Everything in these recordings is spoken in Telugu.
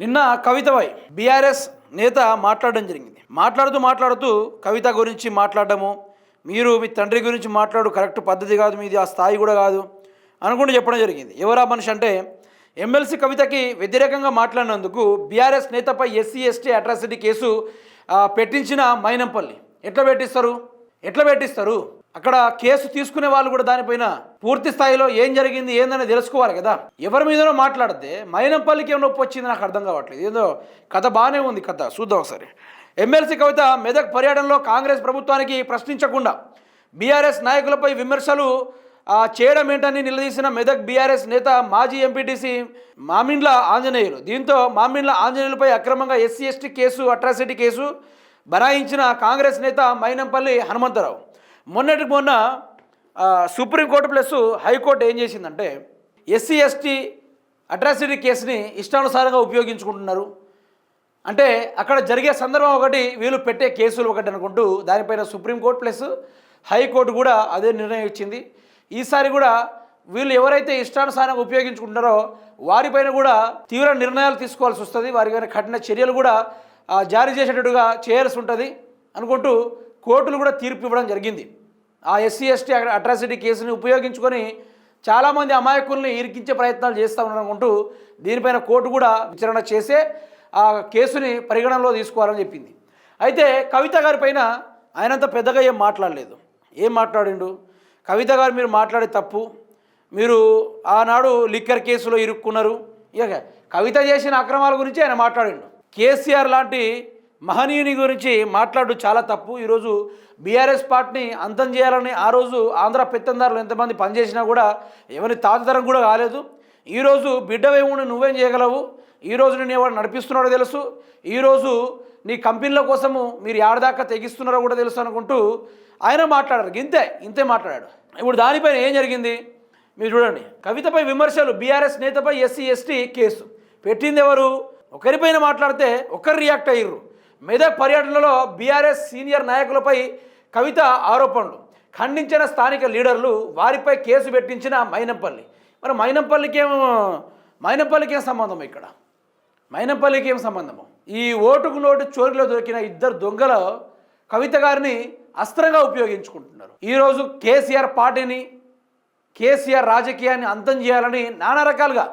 నిన్న కవితపై బీఆర్ఎస్ నేత మాట్లాడడం జరిగింది. మాట్లాడుతూ మాట్లాడుతూ కవిత గురించి మాట్లాడము మీరు మీ తండ్రి గురించి మాట్లాడు కరెక్ట్ పద్ధతి కాదు మీది ఆ స్థాయి కూడా కాదు అనుకుంటూ చెప్పడం జరిగింది. ఎవరా మనిషి అంటే ఎమ్మెల్సీ కవితకి వ్యతిరేకంగా మాట్లాడినందుకు బీఆర్ఎస్ నేతపై ఎస్సీ ఎస్టీ అట్రాసిటీ కేసు పెట్టించిన మైనంపల్లి. ఎట్లా పెట్టిస్తారు? ఎట్లా పెట్టిస్తారు? అక్కడ కేసు తీసుకునే వాళ్ళు కూడా దానిపైన పూర్తి స్థాయిలో ఏం జరిగింది ఏందని తెలుసుకోవాలి కదా. ఎవరి మీదనో మాట్లాడితే మైనంపల్లికి ఏం నొప్పి వచ్చింది నాకు అర్థం కావట్లేదు. ఏదో కథ బాగానే ఉంది కథ చూద్దాం ఒకసారి. ఎమ్మెల్సీ కవిత మెదక్ పర్యటనలో కాంగ్రెస్ ప్రభుత్వానికి ప్రశ్నించకుండా బీఆర్ఎస్ నాయకులపై విమర్శలు చేయడం ఏంటని నిలదీసిన మెదక్ బీఆర్ఎస్ నేత మాజీ ఎంపీటీసీ మామిండ్ల ఆంజనేయులు. దీంతో మామిండ్ల ఆంజనేయులపై అక్రమంగా SC ST case atrocity case బనాయించిన Congress నేత మైనంపల్లి హనుమంతరావు. మొన్నటికి మొన్న సుప్రీంకోర్టు ప్లస్ హైకోర్టు ఏం చేసిందంటే ఎస్సీ ఎస్టీ అట్రాసిటీ కేసుని ఇష్టానుసారంగా ఉపయోగించుకుంటున్నారు. అంటే అక్కడ జరిగే సందర్భం ఒకటి వీళ్ళు పెట్టే కేసులు ఒకటి అనుకుంటూ దానిపైన సుప్రీంకోర్టు ప్లస్ హైకోర్టు కూడా అదే నిర్ణయం ఇచ్చింది. ఈసారి కూడా వీళ్ళు ఎవరైతే ఇష్టానుసారంగా ఉపయోగించుకుంటారో వారిపైన కూడా తీవ్ర నిర్ణయాలు తీసుకోవాల్సి వస్తుంది. వారిపైన కఠిన చర్యలు కూడా జారీ చేసేటట్టుగా చేయాల్సి ఉంటుంది అనుకుంటూ కోర్టులు కూడా తీర్పు ఇవ్వడం జరిగింది. ఆ ఎస్సీ ఎస్టీ అట్రాసిటీ కేసుని ఉపయోగించుకొని చాలామంది అమాయకుల్ని ఇరికించే ప్రయత్నాలు చేస్తూ ఉన్నారనుకుంటూ దీనిపైన కోర్టు కూడా విచారణ చేసే ఆ కేసుని పరిగణనలో తీసుకోవాలని చెప్పింది. అయితే కవిత గారి పైన ఆయనంత పెద్దగా ఏం మాట్లాడలేదు. ఏం మాట్లాడిండు? కవిత గారు మీరు మాట్లాడే తప్పు. మీరు ఆనాడు లిక్కర్ కేసులో ఇరుక్కున్నారు. ఇక కవిత చేసిన అక్రమాల గురించి ఆయన మాట్లాడిండు. కేసీఆర్ లాంటి మహనీయుని గురించి మాట్లాడు చాలా తప్పు. ఈరోజు బీఆర్ఎస్ పార్టీని అంతం చేయాలని ఆ రోజు ఆంధ్ర పెత్తందారులు ఎంతమంది పనిచేసినా కూడా ఎవరి తాతతరం కూడా కాలేదు. ఈరోజు బిడ్డవేముని నువ్వేం చేయగలవు? ఈరోజు నేను ఎవరు నడిపిస్తున్నాడో తెలుసు. ఈరోజు నీ కంపెనీల కోసము మీరు ఏడదాకా తెగిస్తున్నారో కూడా తెలుసు అనుకుంటూ ఆయన మాట్లాడారు. ఇంతే ఇంతే మాట్లాడాడు. ఇప్పుడు దానిపైన ఏం జరిగింది? మీరు చూడండి. కవితపై విమర్శలు బీఆర్ఎస్ నేతపై ఎస్సీ ఎస్టీ కేసు. పెట్టింది ఎవరు? ఒకరిపైన మాట్లాడితే ఒకరు రియాక్ట్ అయ్యారు మెదక్ పర్యటనలో బీఆర్ఎస్ సీనియర్ నాయకులపై కవిత ఆరోపణలు. ఖండించిన స్థానిక లీడర్లు వారిపై కేసు పెట్టించిన మైనంపల్లి. మరి మైనంపల్లికి ఏం మైనంపల్లికి ఏం సంబంధం ఇక్కడ? మైనంపల్లికి ఏం సంబంధము? ఈ ఓటుకు నోటు చోరీలో దొరికిన ఇద్దరు దొంగల కవిత గారిని అస్త్రంగా ఉపయోగించుకుంటున్నారు. ఈరోజు కేసీఆర్ పార్టీని కేసీఆర్ రాజకీయాన్ని అంతం చేయాలని నానా రకాలుగా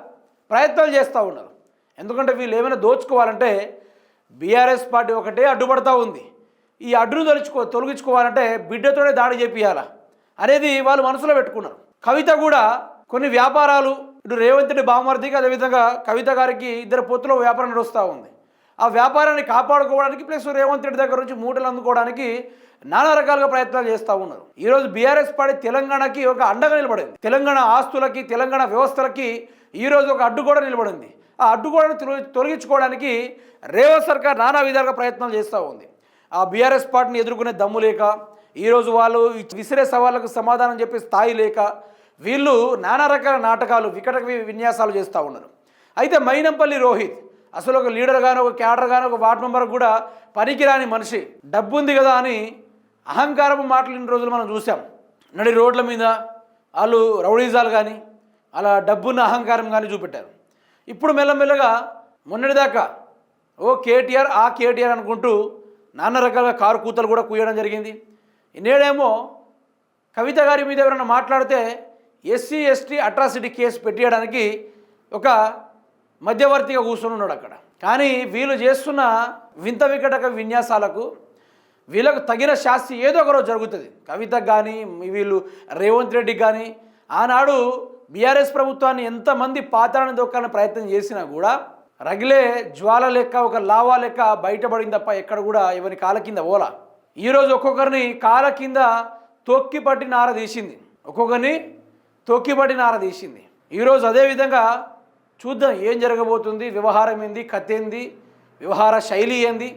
ప్రయత్నాలు చేస్తూ ఉన్నారు. ఎందుకంటే వీళ్ళు ఏమైనా దోచుకోవాలంటే బీఆర్ఎస్ పార్టీ ఒకటే అడ్డుపడతా ఉంది. ఈ అడ్డును తొలుచుకో తొలగించుకోవాలంటే బిడ్డతోనే దాడి చేపియాలా అనేది వాళ్ళు మనసులో పెట్టుకున్నారు. కవిత కూడా కొన్ని వ్యాపారాలు ఇటు రేవంత్ రెడ్డి బామర్దికి అదేవిధంగా కవిత గారికి ఇద్దరు పొత్తులో వ్యాపారం నడుస్తూ ఉంది. ఆ వ్యాపారాన్ని కాపాడుకోవడానికి ప్లస్ రేవంత్ రెడ్డి దగ్గర నుంచి మూటలు అందుకోవడానికి నానా రకాలుగా ప్రయత్నాలు చేస్తూ ఉన్నారు. ఈరోజు బీఆర్ఎస్ పార్టీ తెలంగాణకి ఒక అండగా నిలబడింది. తెలంగాణ ఆస్తులకి తెలంగాణ వ్యవస్థలకి ఈరోజు ఒక అడ్డు కూడా నిలబడింది. ఆ అడ్డుగోడను తొలగించుకోవడానికి రేవంత్ సర్కార్ నానా విధాలుగా ప్రయత్నాలు చేస్తూ ఉంది. ఆ బీఆర్ఎస్ పార్టీని ఎదుర్కొనే దమ్ము లేక ఈరోజు వాళ్ళు విసిరే సవాళ్ళకు సమాధానం చెప్పే స్థాయి లేక వీళ్ళు నానా రకాల నాటకాలు వికట విన్యాసాలు చేస్తూ ఉన్నారు. అయితే మైనంపల్లి రోహిత్ అసలు ఒక లీడర్ గాను ఒక క్యాడర్ గాను ఒక వార్డ్ మెంబర్ కూడా పనికిరాని మనిషి. డబ్బు ఉంది కదా అని అహంకారపు మాట్లాడిన రోజులు మనం చూసాం. నడి రోడ్ల మీద వాళ్ళు రౌడీజాలు కానీ అలా డబ్బున్న అహంకారం కానీ చూపెట్టారు. ఇప్పుడు మెల్లమెల్లగా మొన్నటిదాకా ఓ కేటీఆర్ ఆ కేటీఆర్ అనుకుంటూ నాన్న రకాలుగా కారు కూతలు కూడా కూయడం జరిగింది. నేడేమో కవిత గారి మీద ఎవరైనా మాట్లాడితే ఎస్సీ ఎస్టీ అట్రాసిటీ కేసు పెట్టేయడానికి ఒక మధ్యవర్తిగా కూర్చొని ఉన్నాడు అక్కడ. కానీ వీళ్ళు చేస్తున్న వింత వికటక విన్యాసాలకు వీళ్ళకు తగిన శాస్తి ఏదో ఒకరోజు జరుగుతుంది. కవితకు కానీ వీళ్ళు రేవంత్ రెడ్డికి కానీ ఆనాడు బీఆర్ఎస్ ప్రభుత్వాన్ని ఎంతమంది పాత్రని దొక్కాలని ప్రయత్నం చేసినా కూడా రగిలే జ్వాల లెక్క ఒక లావా లెక్క బయటపడింది తప్ప ఎక్కడ కూడా ఎవరి కాల కింద ఓలా ఈరోజు ఒక్కొక్కరిని కాల కింద తొక్కి పట్టి నార తీసింది. ఒక్కొక్కరిని తొక్కి పట్టి నార తీసింది. ఈరోజు అదేవిధంగా చూద్దాం ఏం జరగబోతుంది వ్యవహారం ఏంది కథ ఏంది వ్యవహార శైలి ఏంది.